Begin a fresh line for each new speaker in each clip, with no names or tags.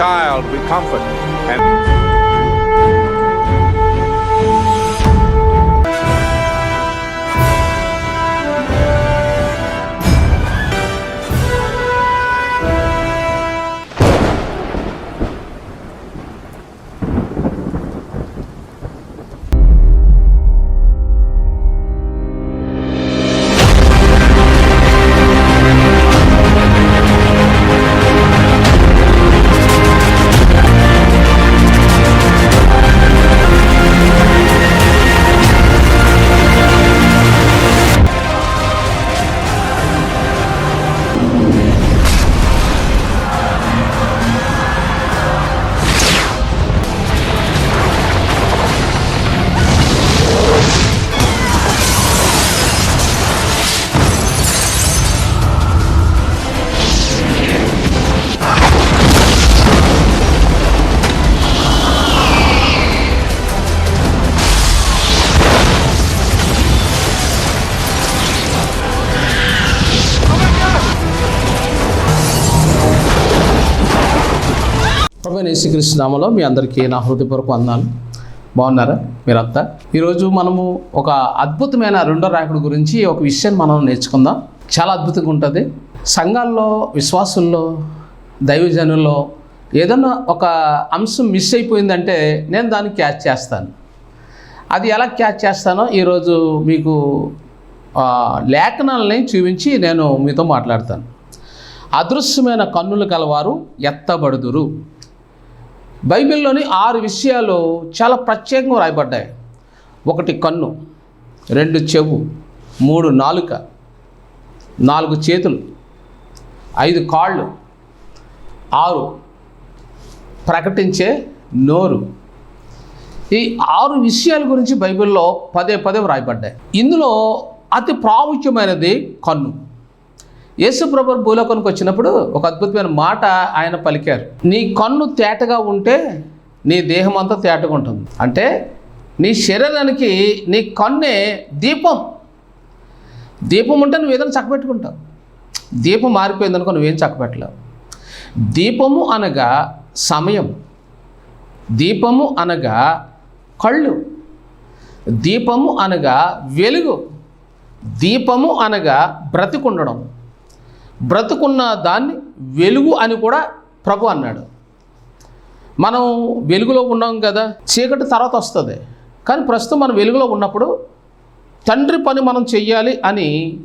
child we comfort.
యేసుక్రీస్తు నామలో మీ అందరికీ నా హృదయపూర్వక వందనాలు. బాగున్నారా? మీరంతా? ఈరోజు మనము ఒక అద్భుతమైన రెండో రాకుడు గురించి ఒక విషయాన్ని మనం నేర్చుకుందాం. చాలా అద్భుతంగా ఉంటుంది. సంఘాల్లో విశ్వాసుల్లో దైవజనుల్లో ఏదన్నా ఒక అంశం మిస్ అయిపోయిందంటే నేను దాన్ని క్యాచ్ చేస్తాను. అది ఎలా క్యాచ్ చేస్తానో ఈరోజు మీకు లేఖనాలని చూపించి నేను మీతో మాట్లాడతాను. అదృశ్యమైన కన్నులు కలవారు ఎత్తబడుదురు. బైబిల్లోని ఆరు విషయాలు చాలా ప్రత్యేకంగా రాయబడ్డాయి. ఒకటి కన్ను రెండు చెవు మూడు నాలుక నాలుగు చేతులు ఐదు కాళ్ళు ఆరు ప్రకటించే నోరు. ఈ ఆరు విషయాల గురించి బైబిల్లో పదే పదే వ్రాయబడ్డాయి. ఇందులో అతి ప్రాముఖ్యమైనది కన్ను. యేసు ప్రభు భూలోకానికి వచ్చినప్పుడు ఒక అద్భుతమైన మాట ఆయన పలికారు. నీ కన్ను తేటగా ఉంటే నీ దేహం అంతా తేటగా ఉంటుంది. అంటే నీ శరీరానికి నీ కన్నే దీపం. దీపం ఉంటే నువ్వు ఏదైనా చక్కబెట్టుకుంటావు దీపం మారిపోయింది అనుకో నువ్వేం చక్కబెట్టలేవు దీపము అనగా సమయం. దీపము అనగా కళ్ళు. దీపము అనగా వెలుగు. దీపము అనగా బ్రతికుండడం. బ్రతుకున్న దాన్ని వెలుగు అని కూడా ప్రభు అన్నాడు. మనం వెలుగులో ఉన్నాం కదా చీకటి తర్వాత వస్తుంది. కానీ ప్రస్తుతం మనం వెలుగులో ఉన్నప్పుడు తండ్రి పని మనం చెయ్యాలి అని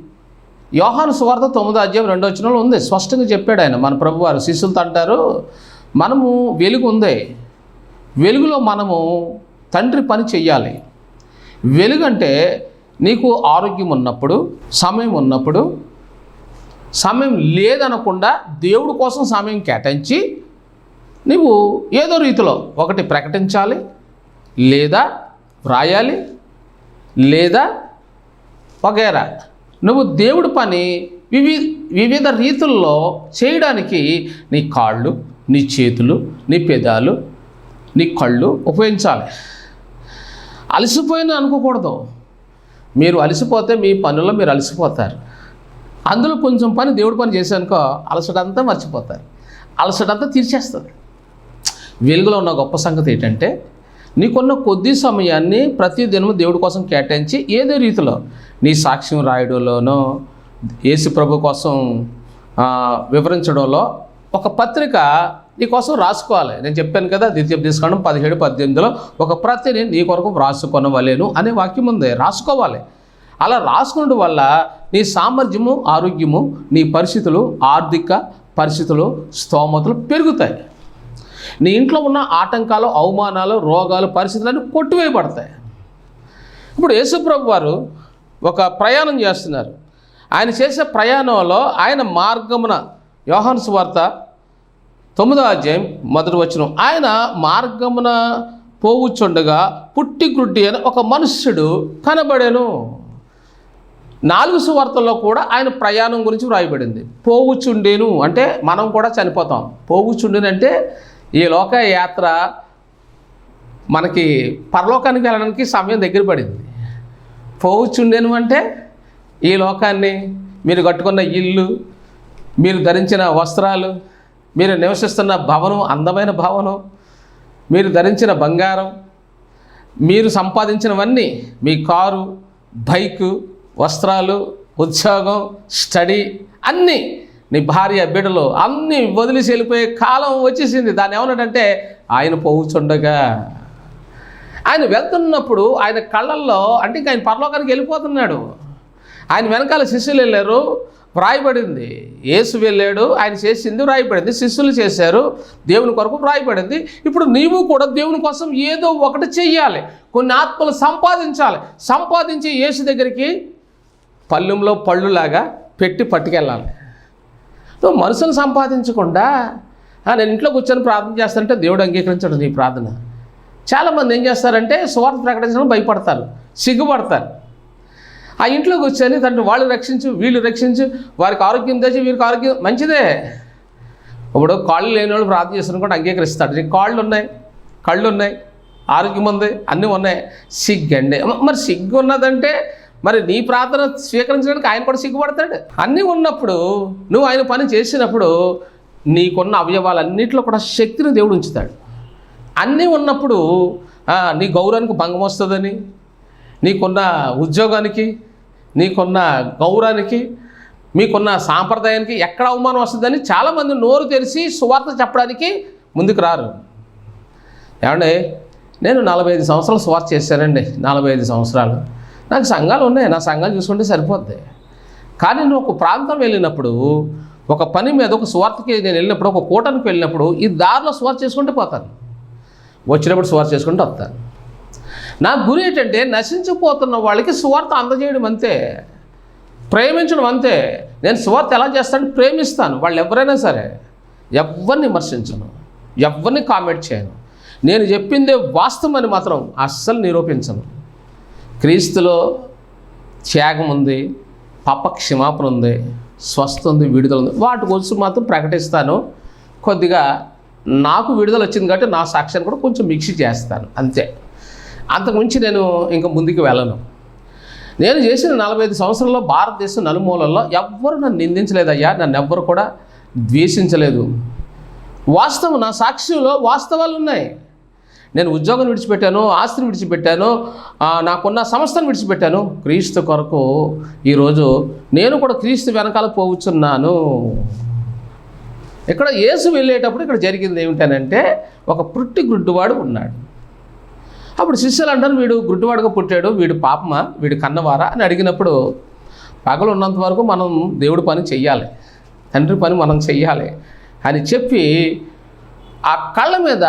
యోహాను సువార్త తొమ్మిదో అధ్యాయం రెండో వచనంలో ఉంది. స్పష్టంగా చెప్పాడు ఆయన మన ప్రభువారు. శిష్యులతో అంటారు మనము వెలుగు ఉంది. వెలుగులో మనము తండ్రి పని చెయ్యాలి. వెలుగు అంటే నీకు ఆరోగ్యం ఉన్నప్పుడు సమయం ఉన్నప్పుడు సమయం లేదనకుండా దేవుడి కోసం సమయం కేటాయించి నువ్వు ఏదో రీతిలో ఒకటి ప్రకటించాలి లేదా వ్రాయాలి లేదా వగేరా నువ్వు దేవుడి పని వివి వివిధ రీతుల్లో చేయడానికి నీ కాళ్ళు నీ చేతులు నీ పెదాలు నీ కళ్ళు ఉపయోగించాలి. అలసిపోయిన అనుకోకూడదు. మీరు అలసిపోతే మీ పనుల్లో మీరు అలసిపోతారు. అందులో కొంచెం పని దేవుడి పని చేశానుకో అలసటంతా మర్చిపోతారు. అలసటంతా తీర్చేస్తుంది వెలుగులో ఉన్న గొప్ప సంగతి ఏంటంటే నీకున్న కొద్ది సమయాన్ని ప్రతి దినము దేవుడి కోసం కేటాయించి ఏదో రీతిలో నీ సాక్ష్యం రాయడంలోనో యేసు ప్రభు కోసం వివరించడంలో ఒక పత్రిక నీ కోసం రాసుకోవాలి. నేను చెప్పాను కదా ద్వితీయ తీసుకోవడం పదిహేడు పద్దెనిమిదిలో ఒక ప్రతిని నీ కొరకు రాసుకొనవలేను అనే వాక్యం ఉంది. రాసుకోవాలి. అలా రాసుకున్నడం వల్ల నీ సామర్థ్యము ఆరోగ్యము నీ పరిస్థితులు ఆర్థిక పరిస్థితులు స్తోమతలు పెరుగుతాయి. నీ ఇంట్లో ఉన్న ఆటంకాలు అవమానాలు రోగాలు పరిస్థితులన్నీ కొట్టివేయబడతాయి. ఇప్పుడు యేసుప్రభు వారు ఒక ప్రయాణం చేస్తున్నారు. ఆయన చేసే ప్రయాణంలో ఆయన మార్గమున యోహాను వార్త తొమ్మిదో అధ్యాయం మొదటి వచనం ఆయన మార్గమున పోవుచుండగా పుట్టి గుడ్డి అని ఒక మనుష్యుడు కనబడేను. నాలుగు సువార్తల్లో కూడా ఆయన ప్రయాణం గురించి వ్రాయబడింది. పోవుచుండేను అంటే మనం కూడా చనిపోతాం. పోగుచుండేను అంటే ఈ లోక యాత్ర మనకి పరలోకానికి వెళ్ళడానికి సమయం దగ్గర పడింది. పోవుచుండేను అంటే ఈ లోకాన్ని మీరు కట్టుకున్న ఇల్లు మీరు ధరించిన వస్త్రాలు మీరు నివసిస్తున్న భవనం అందమైన భవనం మీరు ధరించిన బంగారం మీరు సంపాదించినవన్నీ మీ కారు బైకు వస్త్రాలు ఉద్యోగం స్టడీ అన్నీ నీ భార్య బిడ్డలు అన్నీ వదిలిసి వెళ్ళిపోయే కాలం వచ్చేసింది. దాన్ని ఏమన్నాడంటే ఆయన పోవుచుండగా. ఆయన వెళ్తున్నప్పుడు ఆయన కళ్ళల్లో అంటే ఇంక ఆయన పరలోకానికి వెళ్ళిపోతున్నాడు. ఆయన వెనకాల శిష్యులు వెళ్ళారు వ్రాయబడింది. యేసు వెళ్ళాడు ఆయన చేసింది వ్రాయబడింది శిష్యులు చేశారు దేవుని కొరకు వ్రాయబడింది. ఇప్పుడు నీవు కూడా దేవుని కోసం ఏదో ఒకటి చెయ్యాలి. కొన్ని ఆత్మలు సంపాదించాలి. సంపాదించి యేసు దగ్గరికి పళ్ళెంలో పళ్ళులాగా పెట్టి పట్టుకెళ్ళాలి. నువ్వు మనసును సంపాదించకుండా నేను ఇంట్లో కూర్చొని ప్రార్థన చేస్తానంటే దేవుడు అంగీకరించడం నీ ప్రార్థన. చాలామంది ఏం చేస్తారంటే స్వార్థ ప్రకటించడం భయపడతారు సిగ్గుపడతారు. ఆ ఇంట్లో కూర్చొని తండ్రి వాళ్ళు రక్షించు వీళ్ళు రక్షించు వారికి ఆరోగ్యం తెచ్చి వీరికి ఆరోగ్యం మంచిదే. ఇప్పుడు కాళ్ళు లేని వాళ్ళు ప్రార్థన చేస్తున్న కూడా అంగీకరిస్తాడు. నీకు కాళ్ళు ఉన్నాయి కళ్ళు ఉన్నాయి ఆరోగ్యం ఉంది అన్నీ ఉన్నాయి. సిగ్గండి. అండి మరి సిగ్గు ఉన్నదంటే మరి నీ ప్రార్థన స్వీకరించడానికి ఆయన కూడా సిగ్గుపడతాడు? అన్నీ ఉన్నప్పుడు నువ్వు ఆయన పని చేసినప్పుడు నీకున్న అవయవాలన్నింటిలో కూడా శక్తిని దేవుడు ఉంచుతాడు. అన్నీ ఉన్నప్పుడు నీ గౌరవానికి భంగం వస్తుందని నీకున్న ఉద్యోగానికి నీకున్న గౌరవానికి మీకున్న సాంప్రదాయానికి ఎక్కడ అవమానం వస్తుందని చాలామంది నోరు తెరిచి సువార్త చెప్పడానికి ముందుకు రారు. ఏమండి? నేను నలభై ఐదు సంవత్సరాలు సువార్త చేశానండి. నలభై ఐదు సంవత్సరాలు. నాకు సంఘాలు ఉన్నాయి నా సంఘాలు చూసుకుంటే సరిపోద్ది కానీ నువ్వు ఒక ప్రాంతం వెళ్ళినప్పుడు ఒక పని మీద ఒక స్వార్థకి నేను వెళ్ళినప్పుడు ఒక కూటానికి వెళ్ళినప్పుడు ఈ దారిలో స్వార్థ చేసుకుంటూ పోతాను. వచ్చినప్పుడు స్వార్థ చేసుకుంటూ వస్తాను. నా గురి ఏంటంటే నశించిపోతున్న వాళ్ళకి స్వార్థ అందజేయడం అంతే. ప్రేమించడం అంతే. నేను స్వార్థ ఎలా చేస్తాను ప్రేమిస్తాను. వాళ్ళు ఎవరైనా సరే ఎవరిని విమర్శించను ఎవరిని కామెంట్ చేయను. నేను చెప్పిందే వాస్తవం అని మాత్రం అస్సలు నిరూపించను. క్రీస్తులో త్యాగం ఉంది పాప క్షమాపణ ఉంది స్వస్థ ఉంది విడుదల ఉంది వాటి గురించి మాత్రం ప్రకటిస్తాను. కొద్దిగా నాకు విడుదల వచ్చింది కాబట్టి నా సాక్ష్యాన్ని కూడా కొంచెం మిక్స్ చేస్తాను. అంతే. అంతకుమించి నేను ఇంకా ముందుకు వెళ్ళను. నేను చేసిన నలభై ఐదు సంవత్సరాల్లో భారతదేశం నలుమూలల్లో ఎవ్వరు నన్ను నిందించలేదయ్యా. నన్ను ఎవ్వరు కూడా ద్వేషించలేదు. వాస్తవం నా సాక్ష్యంలో వాస్తవాలు ఉన్నాయి నేను ఉద్యోగం విడిచిపెట్టాను ఆస్తిని విడిచిపెట్టాను నాకున్న సంస్థను విడిచిపెట్టాను. క్రీస్తు కొరకు ఈరోజు నేను కూడా క్రీస్తు వెనకాల పోవచ్చున్నాను ఇక్కడ యేసు వెళ్ళేటప్పుడు ఇక్కడ జరిగింది ఏమిటనంటే ఒక పుట్టి గుడ్డువాడు ఉన్నాడు. అప్పుడు శిష్యులు అంటారు వీడు గుడ్డువాడుగా పుట్టాడు వీడు పాపమా వీడు కన్నవారా అని అడిగినప్పుడు పగలు ఉన్నంత వరకు మనం దేవుడి పని చెయ్యాలి తండ్రి పని మనం చెయ్యాలి అని చెప్పి ఆ కళ్ళ మీద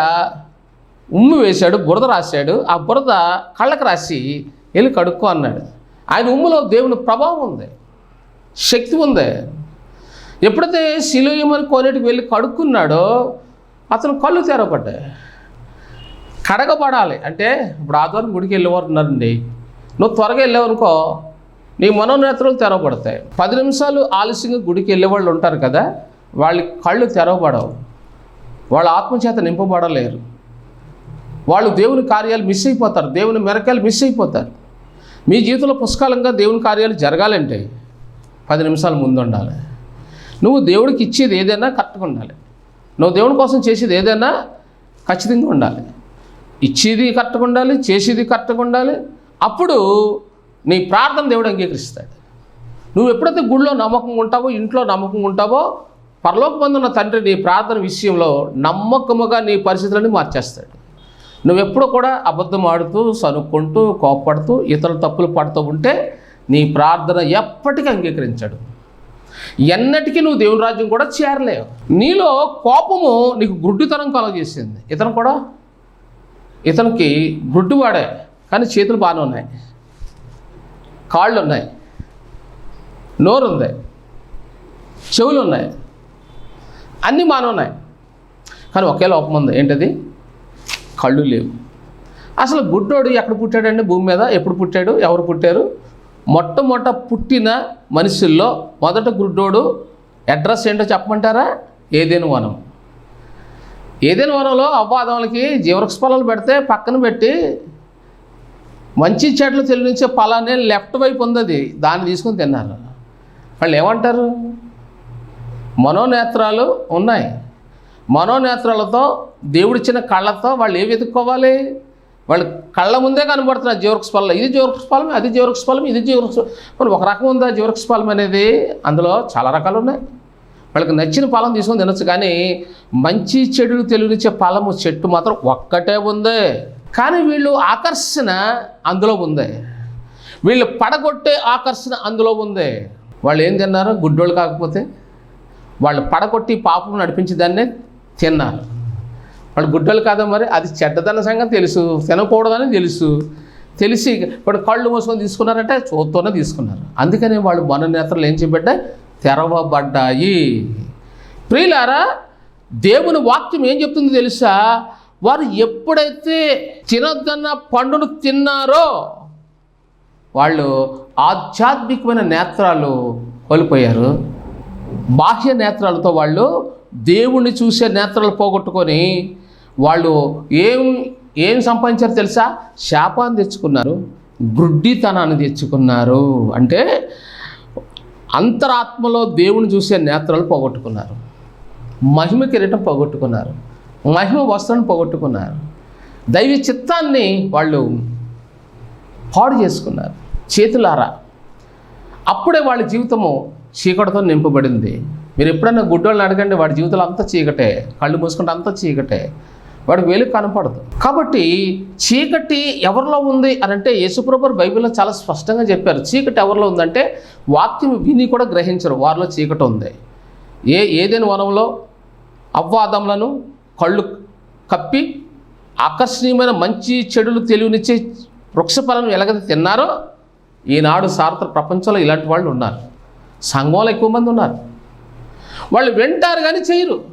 ఉమ్ము వేశాడు బురద రాశాడు. ఆ బురద కళ్ళకు రాసి వెళ్ళి కడుక్కో అన్నాడు. ఆయన ఉమ్ములో దేవుని ప్రభావం ఉంది శక్తి ఉంది. ఎప్పుడైతే శిలుయమని కోనేటికి వెళ్ళి కడుక్కున్నాడో అతను కళ్ళు తెరవబడ్డాయి. కడగబడాలి. అంటే ఇప్పుడు ఆదివారం గుడికి వెళ్ళేవారు ఉన్నారండి. నువ్వు త్వరగా వెళ్ళావనుకో నీ మనోనేత్రాలు తెరవబడతాయి. పది నిమిషాలు ఆలస్యంగా గుడికి వెళ్ళేవాళ్ళు ఉంటారు కదా వాళ్ళ కళ్ళు తెరవబడవు. వాళ్ళ ఆత్మచేత నింపబడలేరు. వాళ్ళు దేవుని కార్యాలు మిస్ అయిపోతారు. దేవుని మెరకాయలు మిస్ అయిపోతారు. మీ జీవితంలో పుష్కలంగా దేవుని కార్యాలు జరగాలంటే పది నిమిషాల ముందు ఉండాలి నువ్వు దేవుడికి ఇచ్చేది ఏదైనా కరెక్ట్గా ఉండాలి. నువ్వు దేవుని కోసం చేసేది ఏదైనా ఖచ్చితంగా ఉండాలి. ఇచ్చేది కరెక్ట్గా ఉండాలి చేసేది కరెక్ట్గా ఉండాలి. అప్పుడు నీ ప్రార్థన దేవుడు అంగీకరిస్తాడు. నువ్వు ఎప్పుడైతే గుడిలో నమ్మకంగా ఉంటావో ఇంట్లో నమ్మకంగా ఉంటావో పరలోకమందున్న తండ్రి నీ ప్రార్థన విషయంలో నమ్మకముగా నీ పరిస్థితులను మార్చేస్తాడు. నువ్వెప్పుడు కూడా అబద్ధం ఆడుతూ సనుక్కుంటూ కోప్పడుతూ ఇతరుల తప్పులు పడుతూ ఉంటే నీ ప్రార్థన ఎప్పటికీ అంగీకరించాడు. ఎన్నటికీ నువ్వు దేవుని రాజ్యం కూడా చేరలేవు. నీలో కోపము నీకు గుడ్డితనం కలగజేసింది. ఇతను కూడా? ఇతనికి గుడ్డివాడే కానీ చేతులు బాగానే ఉన్నాయి. కాళ్ళు ఉన్నాయి నోరు ఉంది చెవులు ఉన్నాయి అన్నీ బాగానే ఉన్నాయి. కానీ ఒకే లోపం ఉంది. ఏంటది? కళ్ళు లేవు. అసలు గుడ్డోడు ఎక్కడ పుట్టాడండి? భూమి మీద ఎప్పుడు పుట్టాడు? ఎవరు పుట్టారు? మొట్టమొదట పుట్టిన మనుషుల్లో మొదట గుడ్డోడు అడ్రస్ ఏంటో చెప్పమంటారా? ఏదేను వనం. ఏదైనా వనంలో అవ్వాదములకి జీవవృక్ష పొలాలు పెడితే పక్కన పెట్టి మంచి చెట్లు తెలియనిచ్చే ఫలాన్ని లెఫ్ట్ వైపు ఉంది అది. దాన్ని తీసుకొని తిన్నారు. వాళ్ళు ఏమంటారు? మనోనేత్రాలు ఉన్నాయి. మనోనేత్రాలతో దేవుడిచ్చిన కళ్ళతో వాళ్ళు ఏవి వెతుక్కోవాలి? వాళ్ళు కళ్ళ ముందే కనబడుతున్నారు జీవరక్ష ఇది జీవరక్ష అది జీవరక్ష ఇది జీవృక్ష మరి ఒక రకం ఉందా జీవరక్ష అనేది? అందులో చాలా రకాలు ఉన్నాయి. వాళ్ళకి నచ్చిన ఫలం తీసుకొని తినొచ్చు కానీ మంచి చెడులు తెలియనిచ్చే ఫలము చెట్టు మాత్రం ఒక్కటే ఉంది. కానీ వీళ్ళు ఆకర్షణ అందులో ఉంది. వీళ్ళు పడగొట్టే ఆకర్షణ అందులో ఉంది. వాళ్ళు ఏం తిన్నారు? గుడ్డోళ్ళు కాకపోతే. వాళ్ళు పడగొట్టి పాపం నడిపించి దాన్నే తిన్నారు వాళ్ళు గుడ్డలు కాదా మరి? అది చెడ్డదన్న సంగతి తెలుసు. తినకూడదని తెలుసు. తెలిసి ఇప్పుడు కళ్ళు మూసుకొని తీసుకున్నారంటే చూస్తూనే తీసుకున్నారు. అందుకని వాళ్ళు మన నేత్రలు ఏం చేయబడ్డా తెరవబడ్డాయి. ప్రియులారా దేవుని వాక్యం ఏం చెప్తుందో తెలుసా? వారు ఎప్పుడైతే తినొద్దన్న పండును తిన్నారో వాళ్ళు ఆధ్యాత్మికమైన నేత్రాలు కోల్పోయారు. బాహ్య నేత్రాలతో వాళ్ళు దేవుణ్ణి చూసే నేత్రాలు పోగొట్టుకొని వాళ్ళు ఏం ఏం సంపాదించారు తెలుసా? శాపాన్ని తెచ్చుకున్నారు గ్రుడ్డితనాన్ని తెచ్చుకున్నారు. అంటే అంతరాత్మలో దేవుని చూసే నేత్రాలు పోగొట్టుకున్నారు. మహిమ కిరీటం పోగొట్టుకున్నారు. మహిమ వస్త్రాన్ని పోగొట్టుకున్నారు. దైవ చిత్తాన్ని వాళ్ళు పాడు చేసుకున్నారు. చేతులారా. అప్పుడే వాళ్ళ జీవితము చీకటితో నింపబడింది. మీరు ఎప్పుడన్నా గుడ్డోళ్ళని అడగండి వాడి జీవితంలో అంతా చీకటే కళ్ళు మూసుకుంటే అంతా చీకటే వాడు వెలుగు కనపడదు. కాబట్టి చీకటి ఎవరిలో ఉంది అని అంటే యేసుప్రభర్ బైబిల్లో చాలా స్పష్టంగా చెప్పారు. చీకటి ఎవరిలో ఉందంటే వాక్యం విని కూడా గ్రహించరు వారిలో చీకటి ఉంది. ఏ ఏదైనా వనంలో అవ్వాదములను కళ్ళు కప్పి ఆకర్షణీయమైన మంచి చెడులు తెలివినిచ్చే వృక్షఫలను ఎలాగైతే తిన్నారో ఈనాడు సార్వత్ర ప్రపంచంలో ఇలాంటి వాళ్ళు ఉన్నారు. సంఘంలో ఎక్కువ మంది ఉన్నారు. వాళ్ళు వింటారు కానీ చేయరు.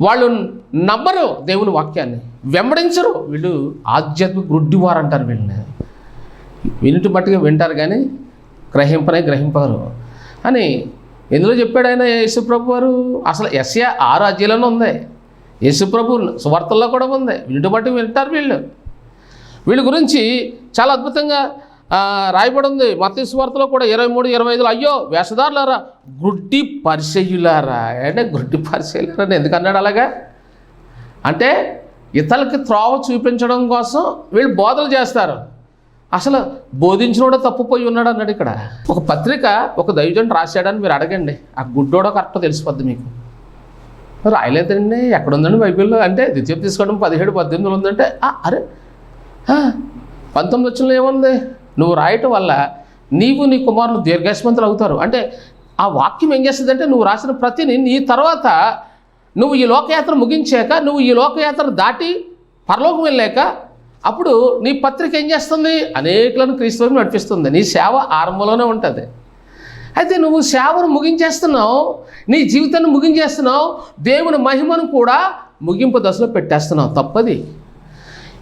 వాళ్ళు నమ్మరు దేవుని వాక్యాన్ని. వెంబడించరు. వీళ్ళు ఆధ్యాత్మిక గుడ్డివారు అంటారు వీళ్ళని. వినుటి మట్టుగా వింటారు కానీ గ్రహింపనే గ్రహింపరు. అని ఎందులో చెప్పాడు ఆయన యేసుప్రభు వారు? అసలు ఎస్ఏ ఆరు అధ్యయంలోనే ఉంది. యేసుప్రభు సువార్తల్లో కూడా ఉంది. వినుటి బట్టి వింటారు వీళ్ళు. వీళ్ళ గురించి చాలా అద్భుతంగా రాయబడి ఉంది. వార్తలో కూడా ఇరవై మూడు ఇరవై ఐదులో అయ్యో వేషధారులారా? గుడ్డి పరిచయులారా? అంటే గుడ్డి పరిచయులారా అని ఎందుకు అన్నాడు అలాగా? అంటే ఇతరులకి త్రోవ చూపించడం కోసం వీళ్ళు బోధలు చేస్తారు. అసలు బోధించినోడో తప్పుపోయి ఉన్నాడు అన్నాడు ఇక్కడ. ఒక పత్రిక ఒక దైవజన్ రాశాడని మీరు అడగండి. ఆ గుడ్డోడో కరెక్ట్ తెలిసిపోద్ది మీకు. రాయలేదండి ఎక్కడ ఉందండి బైబిల్లో? అంటే ద్వితీయ తీసుకోవడం పదిహేడు పద్దెనిమిదిలో ఉందంటే అరే పంతొమ్మిది వచ్చిన ఏముంది? నువ్వు రాయటం వల్ల నీవు నీ కుమారులు దీర్ఘశ్వంతులు అవుతారు. అంటే ఆ వాక్యం ఏం చేస్తుందంటే నువ్వు రాసిన ప్రతిని నీ తర్వాత నువ్వు ఈ లోకయాత్ర ముగించాక నువ్వు ఈ లోకయాత్ర దాటి పరలోకం వెళ్ళాక అప్పుడు నీ పత్రిక ఏం చేస్తుంది? అనేకులను క్రీస్తువులకు నడిపిస్తుంది. నీ సేవ ఆరంభంలోనే ఉంటుంది. అయితే నువ్వు సేవను ముగించేస్తున్నావు నీ జీవితాన్ని ముగించేస్తున్నావు దేవుని మహిమను కూడా ముగింపు దశలో పెట్టేస్తున్నావు. తప్పది.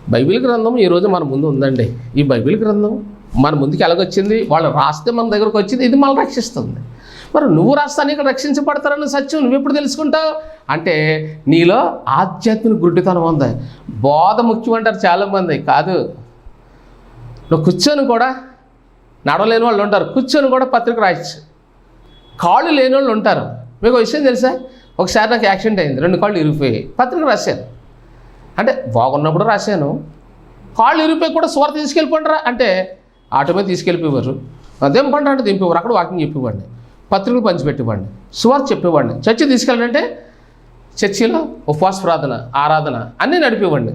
బైబిల్ గ్రంథం ఈరోజు మన ముందు ఉందండి. ఈ బైబిల్ గ్రంథం మన ముందుకు ఎలాగొచ్చింది? వాళ్ళు రాస్తే మన దగ్గరకు వచ్చింది. ఇది మనల్ని రక్షిస్తుంది. మరి నువ్వు రాస్తాను ఇక్కడ రక్షించబడతారన్న సత్యం నువ్వు ఎప్పుడు తెలుసుకుంటావు? అంటే నీలో ఆధ్యాత్మిక గుడ్డితనం ఉంది. బోధ ముఖ్యం అంటారు చాలామంది. కాదు. నువ్వు కూర్చొని కూడా నడవలేని వాళ్ళు ఉంటారు. కూర్చొని కూడా పత్రిక రాయొచ్చు. కాళ్ళు లేని వాళ్ళు ఉంటారు. మీకు విషయం తెలుసా? ఒకసారి నాకు యాక్సిడెంట్ అయింది. రెండు కాళ్ళు ఇరిగిపోయాయి. పత్రిక రాశాను. అంటే బాగున్నప్పుడు రాశాను. కాళ్ళు ఇరిగిపోయి కూడా స్వర తీసుకెళ్ళిపోండిరా. అంటే ఆటో మీద తీసుకెళ్ళిపోయేవారు. దింపండి అంటే దింపేవారు. అక్కడ వాకింగ్ చెప్పేవాడిని. పత్రికలు పంచిపెట్టేవాడిని. సువార్త చెప్పేవాడిని. చర్చి తీసుకెళ్ళాలంటే చర్చిలో ఉపవాస ప్రార్థన ఆరాధన అన్నీ నడిపేవాడిని.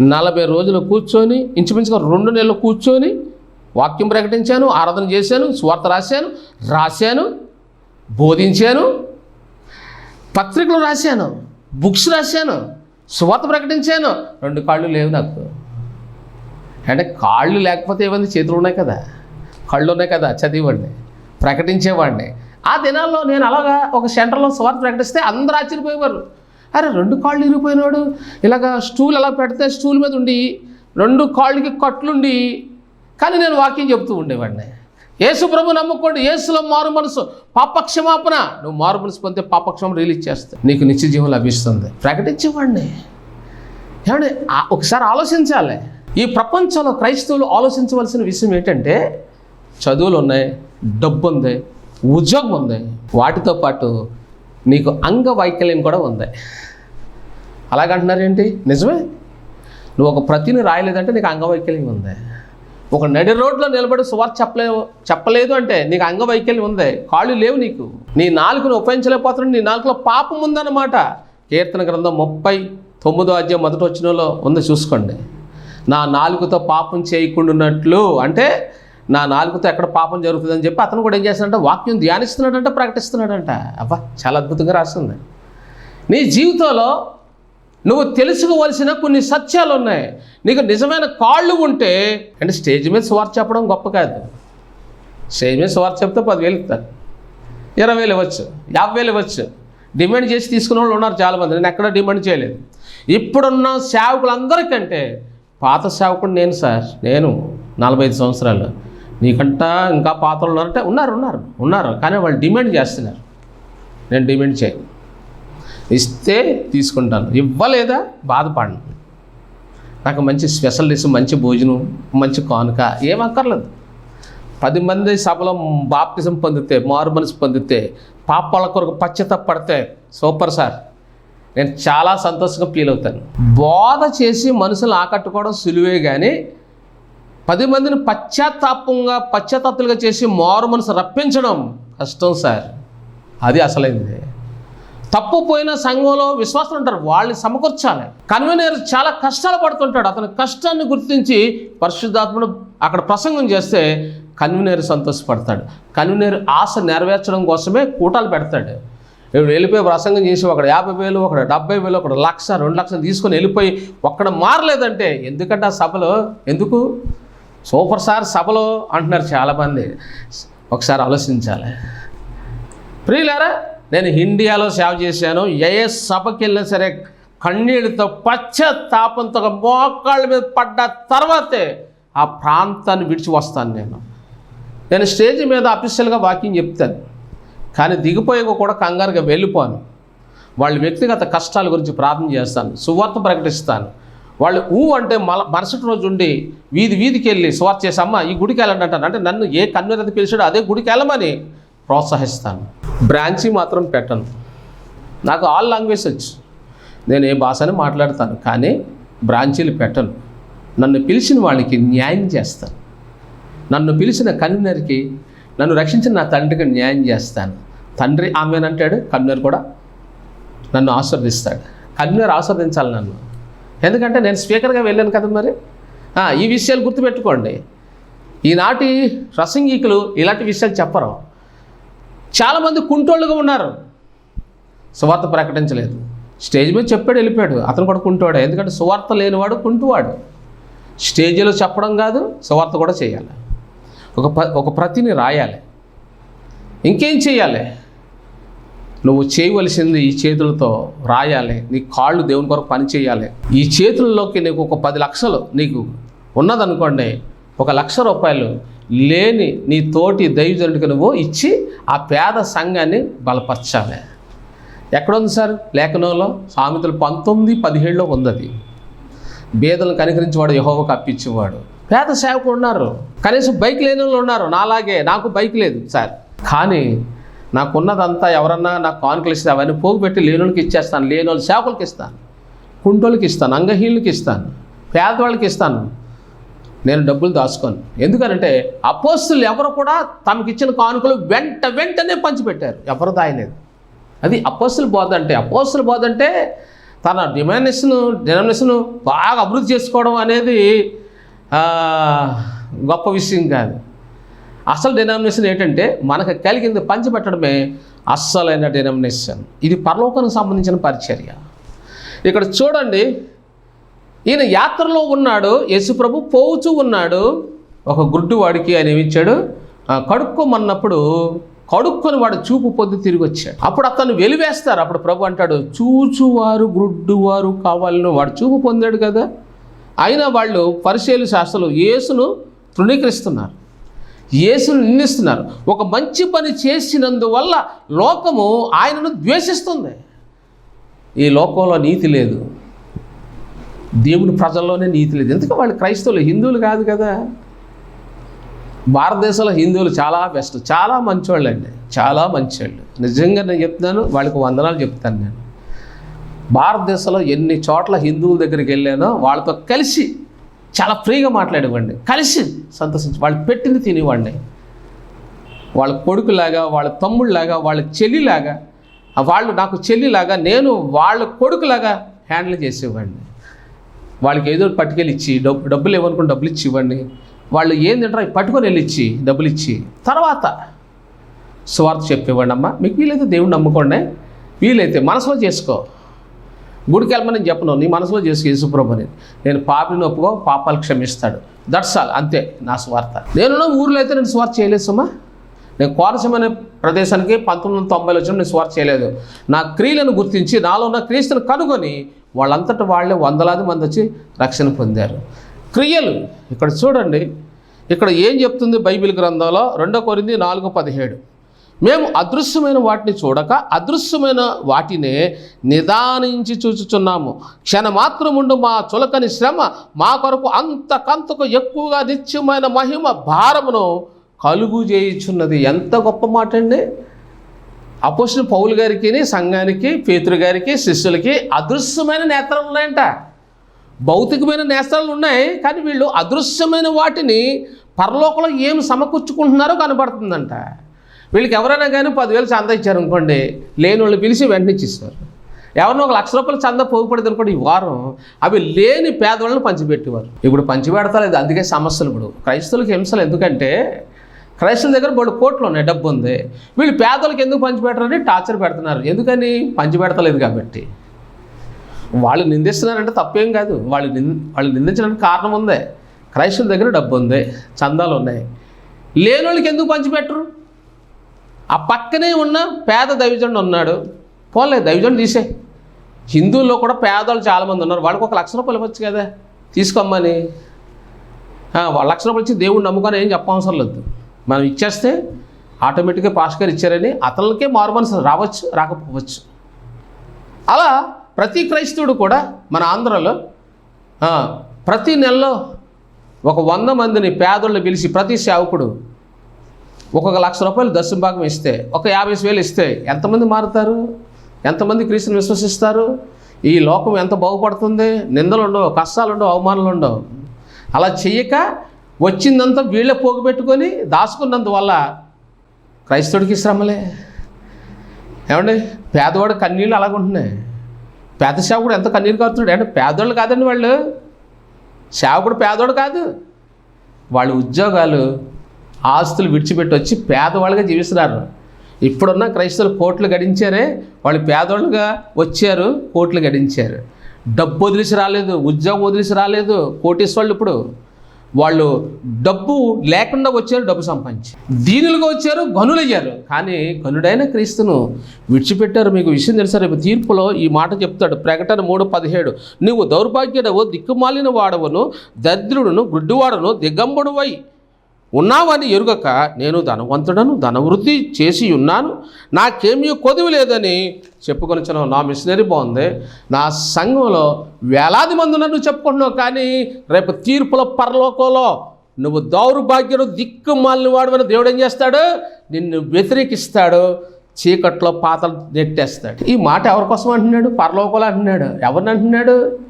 నలభై రోజులు కూర్చొని ఇంచుమించుగా రెండు నెలలు కూర్చొని వాక్యం ప్రకటించాను ఆరాధన చేశాను స్వార్థ రాశాను రాశాను బోధించాను పత్రికలు రాశాను బుక్స్ రాశాను స్వార్థ ప్రకటించాను. రెండు కాళ్ళు లేవు నాకు. అంటే కాళ్ళు లేకపోతే ఏమైంది? చేతులు ఉన్నాయి కదా. కళ్ళు ఉన్నాయి కదా చదివండి ప్రకటించేవాడిని. ఆ దినాల్లో నేను అలాగా ఒక సెంటర్లో స్వార్థ ప్రకటిస్తే అందరూ ఆశ్చర్యపోయేవారు. అరే రెండు కాళ్ళు ఇరిగిపోయినాడు ఇలాగా స్టూల్ అలా పెడితే స్టూల్ మీద ఉండి రెండు కాళ్ళకి కట్లుండి కానీ నేను వాక్యం చెప్తూ ఉండేవాడిని. యేసు ప్రభు నమ్ముకోండి యేసులో మారు మనసు. పాపక్షమాపణ. నువ్వు మారు మనసు పొందితే పాపక్షమం రిలీజ్ చేస్తే నీకు నిత్య జీవం లభిస్తుంది. ప్రకటించేవాడిని. ఏమండి? ఒకసారి ఆలోచించాలి. ఈ ప్రపంచంలో క్రైస్తవులు ఆలోచించవలసిన విషయం ఏంటంటే చదువులు ఉన్నాయి డబ్బు ఉంది ఉద్యోగం ఉంది వాటితో పాటు నీకు అంగవైకల్యం కూడా ఉంది. అలాగంటున్నారేంటి? నిజమే. నువ్వు ఒక ప్రతిని రాయలేదంటే నీకు అంగవైకల్యం ఉంది. ఒక నడి రోడ్లో నిలబడి సువార్ చెప్పలేవు చెప్పలేదు అంటే నీకు అంగవైకల్యం ఉంది. కాళ్ళు లేవు నీకు. నీ నాలుగును ఉపయోగించలేకపోతున్నాడు నీ నాలుగులో పాపం ఉందన్నమాట. కీర్తన గ్రంథం ముప్పై తొమ్మిదో అధ్యాయం మొదటి వచ్చినలో ఉంది చూసుకోండి. నా నాలుగుతో పాపం చేయకుండాన్నట్లు అంటే నా నాలుగుతో ఎక్కడ పాపం జరుగుతుందని చెప్పి అతను కూడా ఏం చేస్తున్నాడంటే వాక్యం ధ్యానిస్తున్నాడంట ప్రకటిస్తున్నాడంట. అబ్బా చాలా అద్భుతంగా రాస్తుంది. నీ జీవితంలో నువ్వు తెలుసుకోవలసిన కొన్ని సత్యాలు ఉన్నాయి. నీకు నిజమైన కాళ్ళు ఉంటే అంటే స్టేజ్ మీద స్వార్థ చెప్పడం గొప్ప కాదు. స్టేజ్ మీద స్వార్థ చెప్తే పదివేలు ఇస్తారు. ఇరవై వేలు ఇవ్వచ్చు యాభై వేలు ఇవ్వచ్చు. డిమాండ్ చేసి తీసుకున్న వాళ్ళు ఉన్నారు చాలామంది. నేను ఎక్కడ డిమాండ్ చేయలేదు. ఇప్పుడున్న సేవకులందరికంటే పాత సేవకుడు నేను సార్ నేను నలభై ఐదు సంవత్సరాలు. నీకంట ఇంకా పాత్రలు ఉన్నారంటే ఉన్నారు ఉన్నారు ఉన్నారు. కానీ వాళ్ళు డిమాండ్ చేస్తున్నారు. నేను డిమాండ్ చేయను. ఇస్తే తీసుకుంటాను. ఇవ్వలేదా? బాధపడను. నాకు మంచి స్పెషల్ డిష్ మంచి భోజనం మంచి కానుక ఏమక్కర్లేదు పది మంది సభలో బాప్తిజం పొందితే మారు మనసు పొందితే పాపాల కొరకు పశ్చాత్తపడితే సూపర్ సార్. నేను చాలా సంతోషంగా ఫీల్ అవుతాను. బోధ చేసి మనుషులు ఆకట్టుకోవడం సులువే కానీ పది మందిని పశ్చాత్తాపంగా పశ్చాత్తాపులుగా చేసి మారు మనసు రప్పించడం కష్టం సార్. అది అసలైంది. తప్పు పోయిన సంఘంలో విశ్వాసం ఉంటారు వాళ్ళని సమకూర్చాలి. కన్వీనర్ చాలా కష్టాలు పడుతుంటాడు. అతని కష్టాన్ని గుర్తించి పరిశుద్ధాత్మను అక్కడ ప్రసంగం చేస్తే కన్వీనర్ సంతోషపడతాడు. కన్వీనర్ ఆశ నెరవేర్చడం కోసమే కూటాలు పెడతాడు. ఇప్పుడు వెళ్ళిపోయి ప్రసంగం చేసి ఒకడు యాభై వేలు ఒకడు డెబ్బై వేలు ఒకడు లక్ష రెండు లక్షలు తీసుకొని వెళ్ళిపోయి ఒక్కడ మారలేదంటే ఎందుకంటే ఆ సభలో ఎందుకు? సూపర్ సార్ సభలో అంటున్నారు చాలామంది. ఒకసారి ఆలోచించాలి. ప్రియులారా నేను ఇండియాలో సేవ చేశాను ఏ సభకి వెళ్ళినా సరే కన్నీళ్ళతో పశ్చాత్తాపంతో మోకాళ్ళ మీద పడ్డ తర్వాతే ఆ ప్రాంతాన్ని విడిచి వస్తాను నేను. నేను స్టేజ్ మీద అఫీషియల్గా వాకింగ్ చెప్తాను. కానీ దిగిపోయాక కూడా కంగారుగా వెళ్ళిపోను. వాళ్ళ వ్యక్తిగత కష్టాల గురించి ప్రార్థన చేస్తాను సువార్త ప్రకటిస్తాను. వాళ్ళు ఊ అంటే మల మరుసటి రోజు ఉండి వీధి వీధికి వెళ్ళి సువార్త చేసి ఈ గుడికి వెళ్ళండి అంటాను. అంటే నన్ను ఏ కన్వీనర్ పిలిచాడో అదే గుడికి వెళ్ళమని ప్రోత్సహిస్తాను. బ్రాంచీ మాత్రం పెట్టను. నాకు ఆల్ లాంగ్వేజ్ వచ్చు. నేను ఏ భాషని మాట్లాడతాను కానీ బ్రాంచీలు పెట్టను. నన్ను పిలిచిన వాళ్ళకి న్యాయం చేస్తాను. నన్ను పిలిచిన కన్వీనర్కి నన్ను రక్షించిన నా తండ్రికి న్యాయం చేస్తాను. తండ్రి ఆమెనంటాడు కన్వీనర్ కూడా నన్ను ఆశీర్దిస్తాడు కన్వీనర్ ఆశీర్దించాలి నన్ను. ఎందుకంటే నేను స్పీకర్గా వెళ్ళాను కదా మరి? ఈ విషయాలు గుర్తుపెట్టుకోండి. ఈనాటి రసంగికులు ఇలాంటి విషయాలు చెప్పరు. చాలామంది కుంటోళ్ళుగా ఉన్నారు. సువార్త ప్రకటించలేదు. స్టేజ్ మీద చెప్పాడు వెళ్ళిపోయాడు. అతను కూడా కుంటోడే. ఎందుకంటే సువార్త లేనివాడు కుంటువాడు. స్టేజ్లో చెప్పడం కాదు సువార్త కూడా చేయాలి. ఒక ప ఒక ప్రతిని రాయాలి. ఇంకేం చేయాలి? నువ్వు చేయవలసింది ఈ చేతులతో రాయాలి. నీ కాళ్ళు దేవుని కొరకు పని చేయాలి. ఈ చేతుల్లోకి నీకు ఒక పది లక్షలు నీకు ఉన్నదనుకోండి ఒక లక్ష రూపాయలు లేని నీ తోటి దైవజనుడికి నువ్వు ఇచ్చి ఆ పేద సంఘాన్ని బలపరచాలి. ఎక్కడుంది సార్? లేఖనంలో సామెతలు పంతొమ్మిది పదిహేడులో ఉంది అది. బేదలను కనికరించేవాడు యహోవకు అప్పించేవాడు పేద సేవకులు ఉన్నారు. కనీసం బైక్ లేని వాళ్ళు ఉన్నారు. నాలాగే నాకు బైక్ లేదు సార్. కానీ నాకున్నదంతా ఎవరన్నా నాకు కానుకలు ఇస్తే అవన్నీ పోగుపెట్టి లేనోళ్ళకి ఇచ్చేస్తాను. లేని వాళ్ళు సేవకులకి ఇస్తాను. కుంటోళ్ళకి ఇస్తాను. అంగహీనులకి ఇస్తాను. పేదవాళ్ళకి ఇస్తాను. నేను డబ్బులు దాచుకోను. ఎందుకనంటే అపోస్తులు ఎవరు కూడా తమకి ఇచ్చిన కానుకలు వెంట వెంటనే పంచిపెట్టారు. ఎవరు దాయలేదు. అది అపోస్తుల బోధ అంటే అపోస్తుల బోధ అంటే తన డిమానేషన్ డినామినేషన్ బాగా అభివృద్ధి చేసుకోవడం అనేది గొప్ప విషయం కాదు. అసలు డినామినేషన్ ఏంటంటే మనకు కలిగింది పంచిపెట్టడమే అస్సలైన డినామినేషన్ ఇది పరలోకానికి సంబంధించిన పరిచర్య. ఇక్కడ చూడండి ఈయన యాత్రలో ఉన్నాడు యశుప్రభు పోవుచూ ఉన్నాడు ఒక గుడ్డువాడికి ఆయన ఏమిచ్చాడు కడుక్కోమన్నప్పుడు కడుక్కొని వాడు చూపు పొద్దు తిరిగి వచ్చాడు. అప్పుడు అతను వెలివేస్తారు. అప్పుడు ప్రభు అంటాడు చూచువారు గుడ్డువారు కావాలని వాడు చూపు పొందాడు కదా. అయినా వాళ్ళు పరిశీలి శాస్త్రులు యేసును తృణీకరిస్తున్నారు. యేసును నిందిస్తున్నారు. ఒక మంచి పని చేసినందువల్ల లోకము ఆయనను ద్వేషిస్తుంది. ఈ లోకంలో నీతి లేదు. దేవుని ప్రజల్లోనే నీతి లేదు. ఎందుకు వాళ్ళు క్రైస్తవులు? హిందువులు కాదు కదా. భారతదేశంలో హిందువులు చాలా బెస్ట్. చాలా మంచివాళ్ళు అండి చాలా మంచివాళ్ళు నిజంగా నేను చెప్తున్నాను వాళ్ళకి వందనాలు చెప్తాను నేను. భారతదేశంలో ఎన్ని చోట్ల హిందువుల దగ్గరికి వెళ్ళానో వాళ్ళతో కలిసి చాలా ఫ్రీగా మాట్లాడేవాడిని. కలిసి సంతోషించి వాళ్ళు పెట్టింది తినేవాడిని. వాళ్ళ కొడుకులాగా వాళ్ళ తమ్ముళ్ళలాగా వాళ్ళ చెల్లిలాగా వాళ్ళు నాకు చెల్లిలాగా నేను వాళ్ళ కొడుకులాగా హ్యాండిల్ చేసేవాడిని. వాళ్ళకి ఏదో ఒకటి పట్టుకెళ్ళి ఇచ్చి డబ్బు డబ్బులు ఇవ్వనుకుని డబ్బులు ఇచ్చి ఇవ్వండి. వాళ్ళు ఏం తింటారో పట్టుకొని వెళ్ళి ఇచ్చి డబ్బులు ఇచ్చి. తర్వాత స్వార్థ చెప్పేవాడినమ్మా మీకు వీలైతే దేవుడిని నమ్ముకోండి. వీలైతే మనసులో చేసుకో. గుడికి వెళ్ళమని చెప్పను. నీ మనసులో చేసి యేసుప్రభు అని నేను పాపిని ఒప్పుకో పాపాలు క్షమిస్తాడు. దట్స్ ఆల్ అంతే. నా స్వార్థ. నేను ఊర్లో అయితే నేను స్వార్థ చేయలేదు సుమా. నేను కోనసీమ అనే ప్రదేశానికి పంతొమ్మిది వందల తొంభైలో వచ్చిన నేను స్వార్థ చేయలేదు. నా క్రియలను గుర్తించి నాలో ఉన్న క్రీస్తుని కనుగొని వాళ్ళంతట వాళ్ళే వందలాది మంది వచ్చి రక్షణ పొందారు. క్రియలు ఇక్కడ చూడండి. ఇక్కడ ఏం చెప్తుంది బైబిల్ గ్రంథంలో? రెండో కొరింది నాలుగు పదిహేడు. మేము అదృశ్యమైన వాటిని చూడక అదృశ్యమైన వాటినే నిదానించి చూచుచున్నాము. క్షణమాత్రముండు మా చులకని శ్రమ మా కొరకు అంతకంతకు ఎక్కువగా నిత్యమైన మహిమ భారమును కలుగు చేయుచున్నది. ఎంత గొప్ప మాట అండి అపోసిన పౌలు గారికి సంఘానికి పేతురు గారికి శిష్యులకి అదృశ్యమైన నేత్రాలు ఉన్నాయంట. భౌతికమైన నేత్రాలు ఉన్నాయి కానీ వీళ్ళు అదృశ్యమైన వాటిని పరలోకంలో ఏం సమకూర్చుకుంటున్నారో కనబడుతుందంట. వీళ్ళకి ఎవరైనా కానీ పదివేలు చందా ఇచ్చారు అనుకోండి లేని వాళ్ళు పిలిచి వెంటనే ఇచ్చేస్తారు. ఎవరినో ఒక లక్ష రూపాయలు చందా పోగుపడింది అనుకోండి ఈ వారం అవి లేని పేదవాళ్ళని పంచిపెట్టేవారు. ఇప్పుడు పంచిపెడతలేదు అందుకే సమస్యలు ఇప్పుడు. క్రైస్తవులకు హింసలు ఎందుకంటే క్రైస్తవుల దగ్గర బోడు కోట్లు ఉన్నాయి డబ్బు ఉంది. వీళ్ళు పేదలకు ఎందుకు పంచిపెట్టరని టార్చర్ పెడుతున్నారు. ఎందుకని? పంచిపెడతలేదు కాబట్టి. వాళ్ళు నిందిస్తున్నారంటే తప్పేం కాదు. వాళ్ళు నింద వాళ్ళు నిందించడానికి కారణం ఉందే. క్రైస్తవుల దగ్గర డబ్బు ఉంది చందాలు ఉన్నాయి. లేని వాళ్ళకి ఎందుకు పంచిపెట్టరు? ఆ పక్కనే ఉన్న పేద దైవజనుడు ఉన్నాడు. పోలే దైవజనుడు తీసే. హిందువుల్లో కూడా పేదవాళ్ళు చాలామంది ఉన్నారు. వాళ్ళకి ఒక లక్ష రూపాయలు ఇవ్వచ్చు కదా. తీసుకోమ్మని. వాళ్ళ లక్ష రూపాయలు ఇచ్చి దేవుడు నమ్ముకొని ఏం చెప్పవసరం లేదు. మనం ఇచ్చేస్తే ఆటోమేటిక్గా పాస్ గారు ఇచ్చారని అతనికే మారు రావచ్చు రాకపోవచ్చు. అలా ప్రతి క్రైస్తవుడు కూడా మన ఆంధ్రలో ప్రతి నెలలో ఒక వంద మందిని పేదోళ్ళు పిలిచి ప్రతి సేవకుడు ఒక్కొక్క లక్ష రూపాయలు దశం భాగం ఇస్తే ఒక యాభై వేలు ఇస్తే ఎంతమంది మారుతారు? ఎంతమంది క్రీస్తుని విశ్వసిస్తారు? ఈ లోకం ఎంత బాగుపడుతుంది? నిందలు ఉండవు కష్టాలు ఉండవు అవమానాలు ఉండవు. అలా చెయ్యక వచ్చిందంతా వీళ్ళే పోగుపెట్టుకొని దాచుకున్నందువల్ల క్రైస్తవుడికి శ్రమలే. ఏమండి? పేదవాడు కన్నీళ్ళు అలాగుంటున్నాయి పేద సేవకుడు ఎంత కన్నీరు కారుతున్నాడు? అంటే పేదోళ్ళు కాదండి వాళ్ళు. సేవకుడు పేదోడు కాదు. వాళ్ళ ఉద్యోగాలు ఆస్తులు విడిచిపెట్టి వచ్చి పేదవాళ్ళుగా జీవిస్తున్నారు. ఇప్పుడున్న క్రైస్తవులు కోట్లు గడించారే వాళ్ళు పేదవాళ్ళుగా వచ్చారు కోట్లు గడించారు. డబ్బు వదిలేసి రాలేదు ఉద్యోగం వదిలేసి రాలేదు కోటీశ్వరులు ఇప్పుడు. వాళ్ళు డబ్బు లేకుండా వచ్చారు డబ్బు సంపాదించి. దీనులుగా వచ్చారు గనులయ్యారు కానీ గనుడైన క్రీస్తును విడిచిపెట్టారు. మీకు విషయం తెలుసా? రేపు తీర్పులో ఈ మాట చెప్తాడు. ప్రకటన మూడు పదిహేడు. నువ్వు దౌర్భాగ్యుడవు దిక్కుమాలిన వాడవను దరిద్రుడును గుడ్డివాడును దిగంబడువై ఉన్నావని ఎరుగక నేను ధనవంతుడను ధనవృద్ధి చేసి ఉన్నాను. నాకేమీ కొదువు లేదని చెప్పుకొనిచ్చిన నా మిషనరీ బాగుంది. నా సంఘంలో వేలాది మంది నన్ను చెప్పుకుంటున్నావు కానీ రేపు తీర్పుల పరలోకంలో నువ్వు దౌర్భాగ్యుడు దిక్కుమాలిన వాడు దేవుడు ఏం చేస్తాడు? నిన్ను వ్యతిరేకిస్తాడు. చీకట్లో పాతలు నెట్టేస్తాడు. ఈ మాట ఎవరి కోసం అంటున్నాడు? పరలోకంలో అంటున్నాడు. ఎవరిని అంటున్నాడు?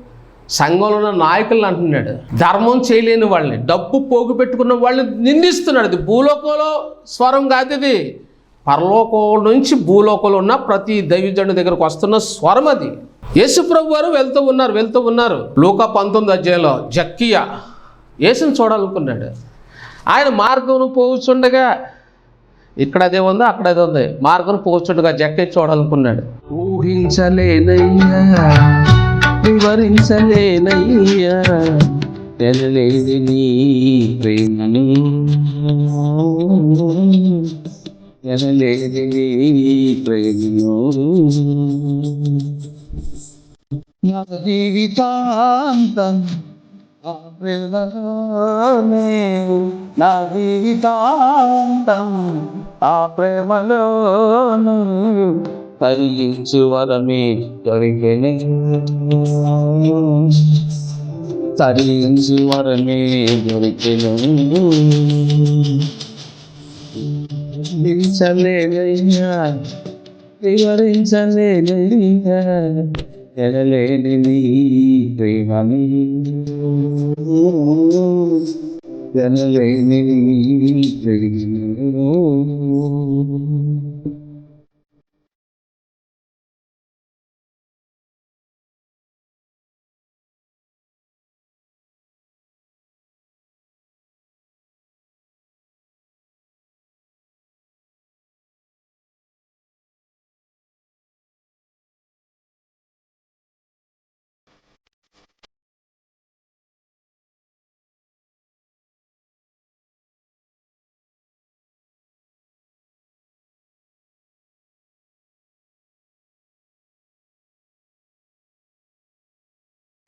సంఘంలో ఉన్న నాయకులను అంటున్నాడు. ధర్మం చేయలేని వాళ్ళని డబ్బు పోగు పెట్టుకున్న వాళ్ళని నిందిస్తున్నాడు. ఇది భూలోకంలో స్వరం కాదు ఇది. పరలోకం నుంచి భూలోకంలో ఉన్న ప్రతి దైవజనుడి దగ్గరకు వస్తున్న స్వరం అది. యేసుప్రభు వారు వెళ్తూ ఉన్నారు వెళ్తూ ఉన్నారు. లోక పంతొమ్మిది అధ్యాయంలో జక్కియా యేసుని చూడాలనుకున్నాడు. ఆయన మార్గం పోగుచుండగా ఇక్కడ అదే ఉంది అక్కడ అదే ఉంది. మార్గం పోచుండగా జక్కి చూడాలనుకున్నాడు. ఊహించలేనయ్యా. వివరించలేనయ్యా తెలలేని నీ ప్రేమను. తెలలేని నీ ప్రేమను. నా జీవితాంతం ఆ ప్రేమలోనే నా జీవితాంతం ఆ ప్రేమలోను కలిగించు వరమే దొరికెనే
తరించి వరమే దొరికెను వివరించలేదయ్యా వివరించలేదయ్యా ఎనలేని నీ ప్రేమని ఎనలేని నీ ప్రేమను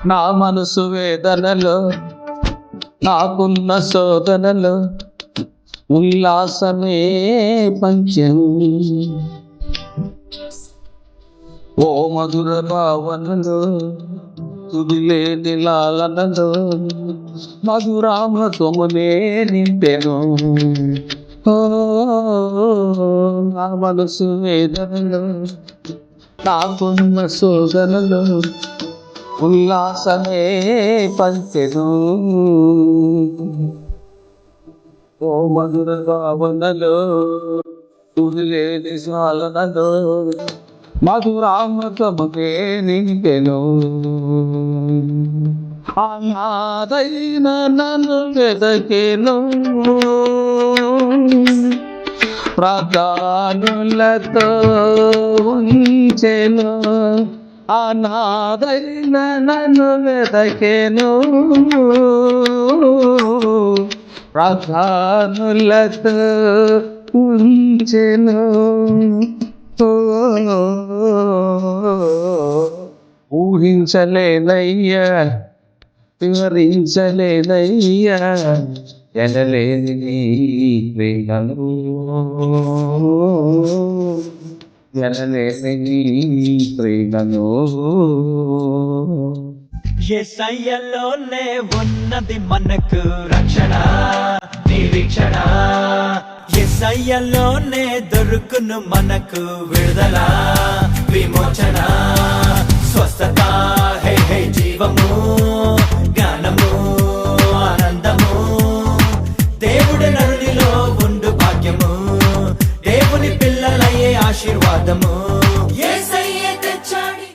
నా మనసు వేదనలో నాకున్న శోధనలో ఉల్లాసమే పంచం. ఓ మధుర భావనలో తుదిలేని లాలనలో మధురామృతమునే నింపెను. నా మనసు వేదనలో నాకున్న శోధనలో ఉల్లాసమే పంచెను. ఓ మధుర భావనలో తుదిలేని సాలనలో మధురామృతముకే నింపెను అనాదైన నన్ను వెదకెను. ప్రధానులతో ఉంచెను. అనాథైన నన్ను వెదకెను. ప్రధానులతో ఉంచెను. ఊహించలేదయ్యా వివరించలేదయ్యా ఎనలేని నీ ప్రేమను. ఎనలేని ప్రేమను
ఎస్ఐలోనే ఉన్నది మనకు రక్షణ నిరీక్షణ. ఎస్ఐలోనే దొరుకును మనకు విడుదల విమోచన. స్వస్థత హే హే జీవము జ్ఞానము ఆశీర్వాదము.